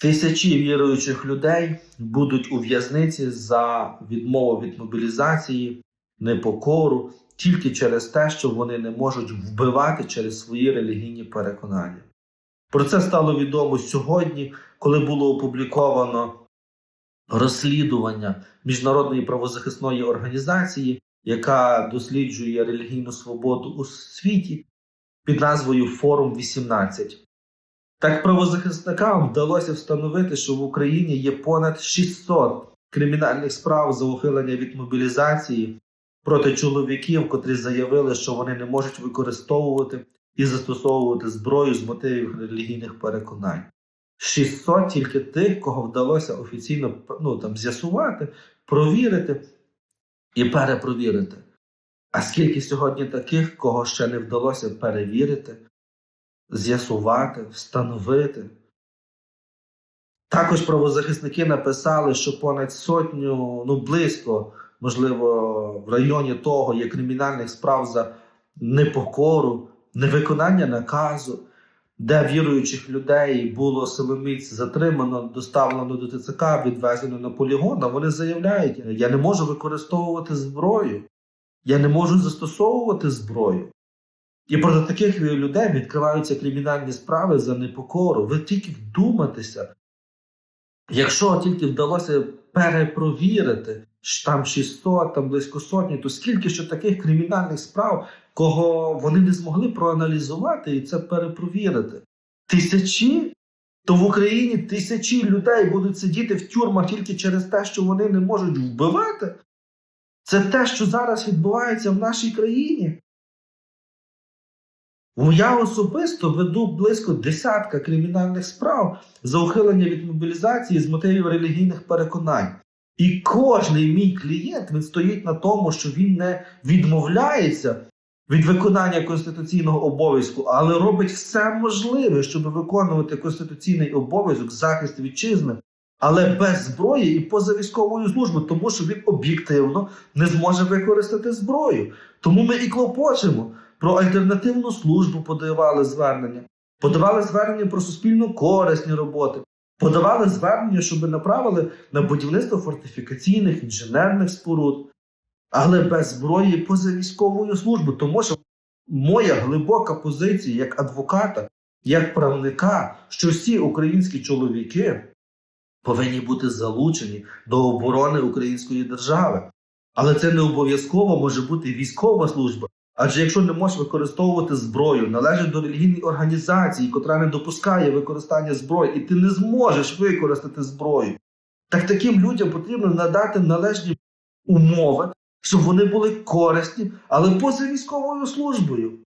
Тисячі віруючих людей будуть у в'язниці за відмову від мобілізації, непокору, тільки через те, що вони не можуть вбивати через свої релігійні переконання. Про це стало відомо сьогодні, коли було опубліковано розслідування міжнародної правозахисної організації, яка досліджує релігійну свободу у світі під назвою Форум 18. Так правозахисникам вдалося встановити, що в Україні є понад 600 кримінальних справ за ухилення від мобілізації проти чоловіків, котрі заявили, що вони не можуть використовувати і застосовувати зброю з мотивів релігійних переконань. 600 тільки тих, кого вдалося офіційно ну, там, з'ясувати, провірити і перепровірити. А скільки сьогодні таких, кого ще не вдалося перевірити, з'ясувати, встановити? Також правозахисники написали, що понад сотню, ну близько, можливо, в районі того є кримінальних справ за непокору, невиконання наказу, де віруючих людей було силоміць затримано, доставлено до ТЦК, відвезено на полігон. А вони заявляють: я не можу використовувати зброю, я не можу застосовувати зброю. І проти таких людей відкриваються кримінальні справи за непокору. Ви тільки вдумайтеся, якщо тільки вдалося перепровірити, що там 600, там близько сотні, то скільки ще таких кримінальних справ, кого вони не змогли проаналізувати і це перепровірити? Тисячі? То в Україні тисячі людей будуть сидіти в тюрмах тільки через те, що вони не можуть вбивати? Це те, що зараз відбувається в нашій країні. Я особисто веду близько десятка кримінальних справ за ухилення від мобілізації з мотивів релігійних переконань. І кожний мій клієнт він стоїть на тому, що він не відмовляється від виконання конституційного обов'язку, але робить все можливе, щоб виконувати конституційний обов'язок захист вітчизни, але без зброї і поза військовою службою, тому що він об'єктивно не зможе використати зброю. Тому ми і клопочемо. Про альтернативну службу подавали звернення, подавали звернення про суспільно корисні роботи, подавали звернення, щоб направили на будівництво фортифікаційних інженерних споруд, але без зброї поза військовою службою. Тому що моя глибока позиція як адвоката, як правника, що всі українські чоловіки повинні бути залучені до оборони української держави. Але це не обов'язково може бути військова служба. Адже якщо не можеш використовувати зброю, належить до релігійної організації, котра не допускає використання зброї, і ти не зможеш використати зброю, так таким людям потрібно надати належні умови, щоб вони були корисні, але поза військовою службою.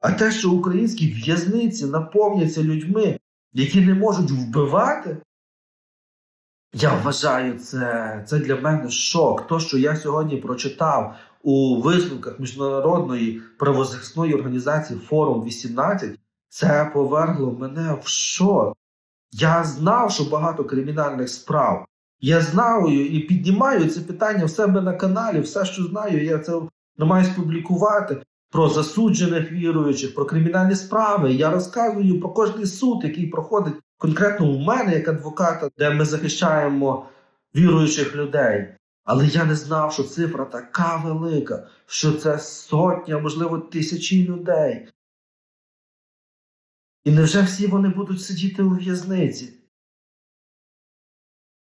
А те, що українські в'язниці наповняться людьми, які не можуть вбивати, я вважаю, це, це для мене шок. То, що я сьогодні прочитав у висновках міжнародної правозахисної організації Форум 18, це повергло мене в шок. Я знав, що багато кримінальних справ. Я знаю і піднімаю це питання в себе на каналі. Все, що знаю, я це намагаюсь публікувати про засуджених віруючих, про кримінальні справи. Я розказую про кожний суд, який проходить конкретно у мене як адвоката, де ми захищаємо віруючих людей. Але я не знав, що цифра така велика, що це сотня, можливо, тисячі людей. І невже всі вони будуть сидіти у в'язниці?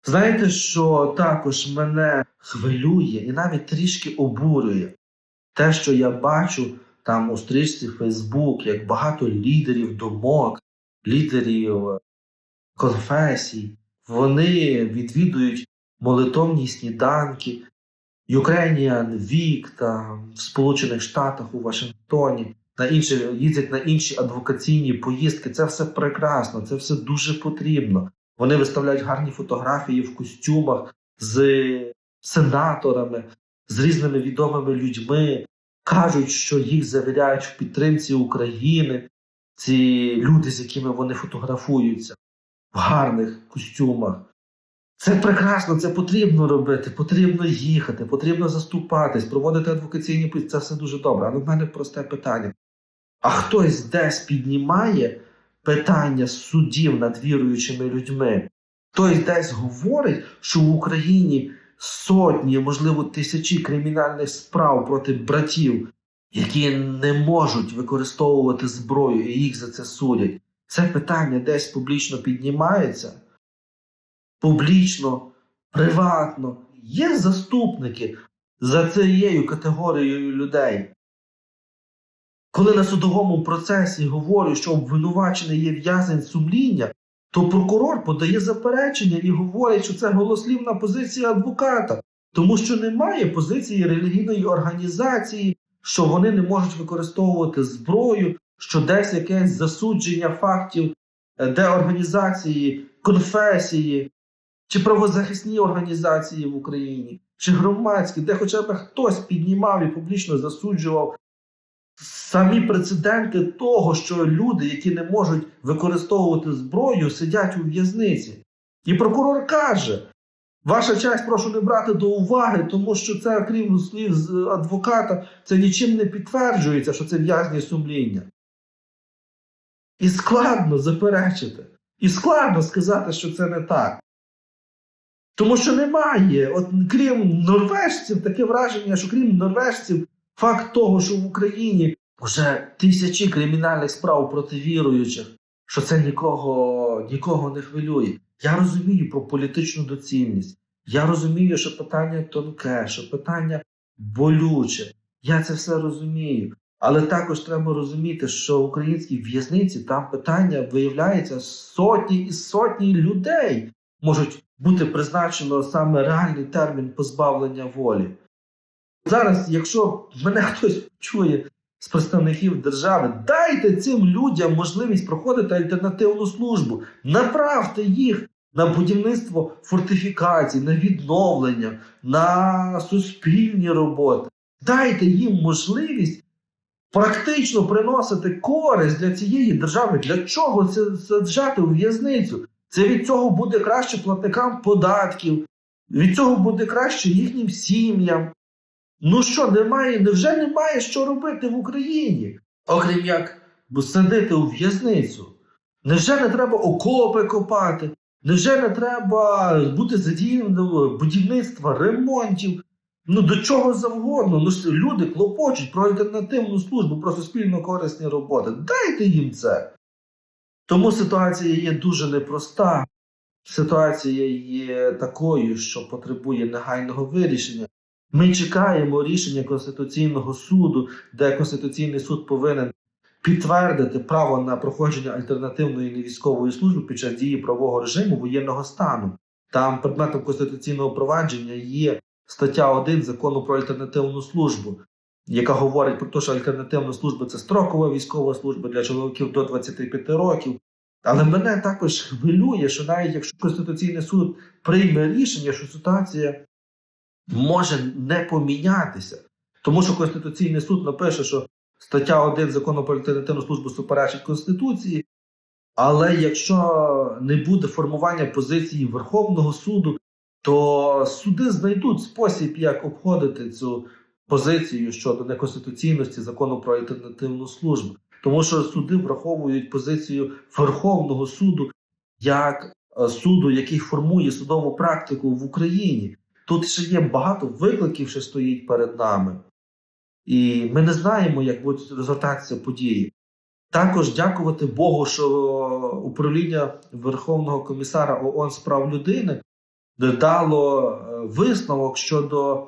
Знаєте, що також мене хвилює і навіть трішки обурює те, що я бачу там у стрічці Фейсбук, як багато лідерів думок, лідерів конфесій, вони відвідують молитовні сніданки, Ukrainian Week там, в Сполучених Штатах у Вашингтоні, на інші, їздять на інші адвокаційні поїздки. Це все прекрасно, це все дуже потрібно. Вони виставляють гарні фотографії в костюмах з сенаторами, з різними відомими людьми, кажуть, що їх завіряють в підтримці України, ці люди, з якими вони фотографуються в гарних костюмах. Це прекрасно, це потрібно робити, потрібно їхати, потрібно заступатись, проводити адвокаційні пит. Це все дуже добре. Але в мене просте питання. А хтось десь піднімає питання судів над віруючими людьми, хтось десь говорить, що в Україні сотні, можливо, тисячі кримінальних справ проти братів, які не можуть використовувати зброю і їх за це судять. Це питання десь публічно піднімається. Публічно, приватно. Є заступники за цією категорією людей. Коли на судовому процесі говорю, що обвинувачений є в'язень сумління, то прокурор подає заперечення і говорить, що це голослівна позиція адвоката, тому що немає позиції релігійної організації, що вони не можуть використовувати зброю, що десь якесь засудження фактів, е, де організації, конфесії чи правозахисні організації в Україні, чи громадські, де хоча б хтось піднімав і публічно засуджував самі прецеденти того, що люди, які не можуть використовувати зброю, сидять у в'язниці. І прокурор каже: ваша честь, прошу не брати до уваги, тому що це, крім слів з адвоката, це нічим не підтверджується, що це в'язні сумління. І складно заперечити. І складно сказати, що це не так. Тому що немає, от крім норвежців, таке враження, що крім норвежців, факт того, що в Україні вже тисячі кримінальних справ проти віруючих, що це нікого, нікого не хвилює. Я розумію про політичну доцільність. Я розумію, що питання тонке, що питання болюче. Я це все розумію. Але також треба розуміти, що в українській в'язниці там питання виявляється сотні і сотні людей можуть бути призначено саме реальний термін позбавлення волі. Зараз, якщо мене хтось чує з представників держави, дайте цим людям можливість проходити альтернативну службу, направте їх на будівництво фортифікацій, на відновлення, на суспільні роботи. Дайте їм можливість практично приносити користь для цієї держави. Для чого це саджати у в'язницю? Це від цього буде краще платникам податків, від цього буде краще їхнім сім'ям. Ну що, немає, невже немає що робити в Україні, окрім як садити у в'язницю? Невже не треба окопи копати? Невже не треба бути задіяним будівництва, ремонтів? Ну до чого завгодно? Ну люди клопочуть про альтернативну службу, про суспільно корисні роботи. Дайте їм це. Тому ситуація є дуже непроста. Ситуація є такою, що потребує негайного вирішення. Ми чекаємо рішення Конституційного суду, де Конституційний суд повинен підтвердити право на проходження альтернативної невійськової служби під час дії правового режиму воєнного стану. Там предметом конституційного провадження є стаття 1 закону про альтернативну службу, яка говорить про те, що альтернативна служба це строкова військова служба для чоловіків до 25 років. Але мене також хвилює, що навіть якщо Конституційний суд прийме рішення, що ситуація може не помінятися, тому що Конституційний суд напише, що стаття 1 закону про альтернативну службу суперечить Конституції, але якщо не буде формування позиції Верховного суду, то суди знайдуть спосіб, як обходити цю позицію щодо неконституційності закону про альтернативну службу. Тому що суди враховують позицію Верховного суду як е, суду, який формує судову практику в Україні. Тут ще є багато викликів, що стоїть перед нами, і ми не знаємо, як будуть розгортатися події. Також дякувати Богу, що управління Верховного комісара ООН з прав людини дало е, висновок щодо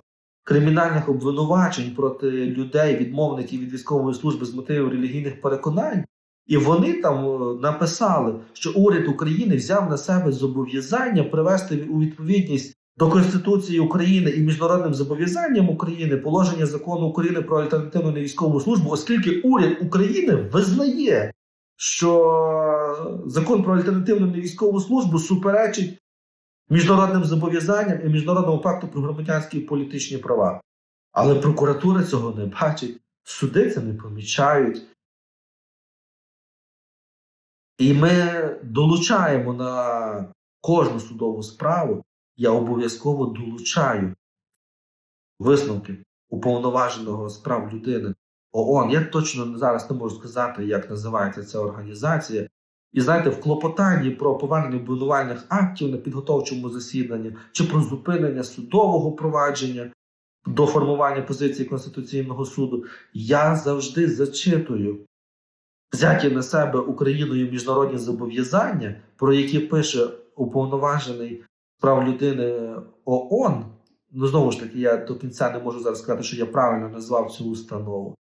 кримінальних обвинувачень проти людей, відмовників від військової служби з мотивів релігійних переконань. І вони там е, написали, що уряд України взяв на себе зобов'язання привести у відповідність до Конституції України і міжнародним зобов'язанням України положення закону України про альтернативну невійськову службу, оскільки уряд України визнає, що закон про альтернативну невійськову службу суперечить міжнародним зобов'язанням і міжнародному пакту про громадянські і політичні права. Але прокуратура цього не бачить, суди це не помічають. І ми долучаємо на кожну судову справу, я обов'язково долучаю висновки уповноваженого з прав людини ООН. Я точно зараз не можу сказати, як називається ця організація. І знаєте, в клопотанні про повернення обвинувальних актів на підготовчому засіданні чи про зупинення судового провадження до формування позиції Конституційного суду, я завжди зачитую взяті на себе Україною міжнародні зобов'язання, про які пише уповноважений прав людини ООН. Ну, знову ж таки, я до кінця не можу зараз сказати, що я правильно назвав цю установу.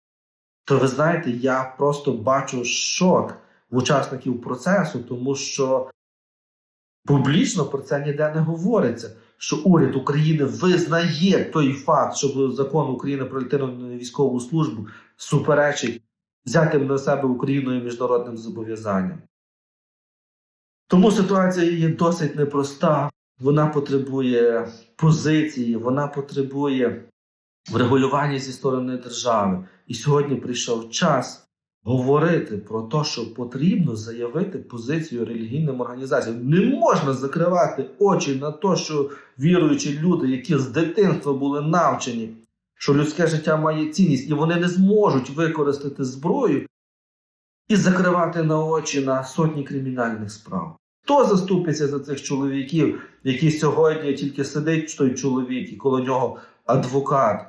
То ви знаєте, я просто бачу шок в учасників процесу, тому що публічно про це ніде не говориться. Що уряд України визнає той факт, що закон України про літину військову службу суперечить взятим на себе Україною міжнародним зобов'язанням. Тому ситуація є досить непроста. Вона потребує позиції, вона потребує врегулювання зі сторони держави. І сьогодні прийшов час говорити про те, що потрібно заявити позицію релігійним організаціям. Не можна закривати очі на те, що віруючі люди, які з дитинства були навчені, що людське життя має цінність, і вони не зможуть використати зброю і закривати на очі на сотні кримінальних справ. Хто заступиться за цих чоловіків, які сьогодні тільки сидить той чоловік, і коло нього адвокат,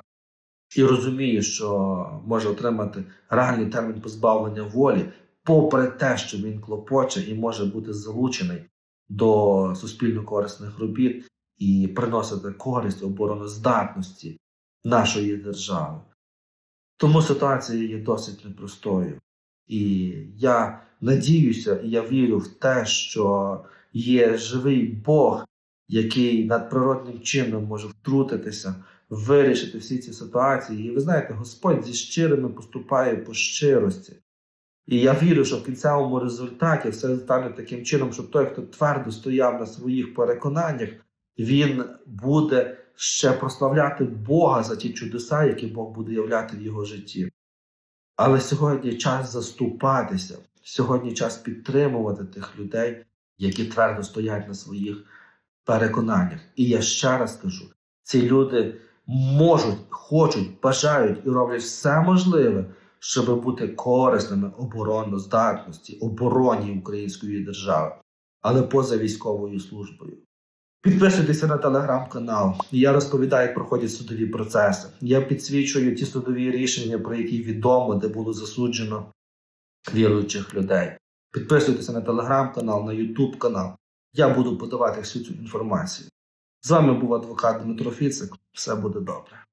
і розуміє, що може отримати реальний термін позбавлення волі, попри те, що він клопоче і може бути залучений до суспільно корисних робіт і приносити користь обороноздатності нашої держави. Тому ситуація є досить непростою. І я надіюся, і я вірю в те, що є живий Бог, який надприродним чином може втрутитися, вирішити всі ці ситуації. І ви знаєте, Господь зі щирими поступає по щирості. І я вірю, що в кінцевому результаті все стане таким чином, що той, хто твердо стояв на своїх переконаннях, він буде ще прославляти Бога за ті чудеса, які Бог буде являти в його житті. Але сьогодні час заступатися, сьогодні час підтримувати тих людей, які твердо стоять на своїх переконаннях. І я ще раз кажу: ці люди можуть, хочуть, бажають і роблять все можливе, щоб бути корисними обороноздатності, обороні української держави, але поза військовою службою. Підписуйтеся на телеграм-канал. Я розповідаю, як проходять судові процеси. Я підсвічую ті судові рішення, про які відомо, де було засуджено віруючих людей. Підписуйтеся на телеграм-канал, на Ютуб канал. Я буду подавати всю цю інформацію. З вами був адвокат Дмитро Фіцик. Все буде добре.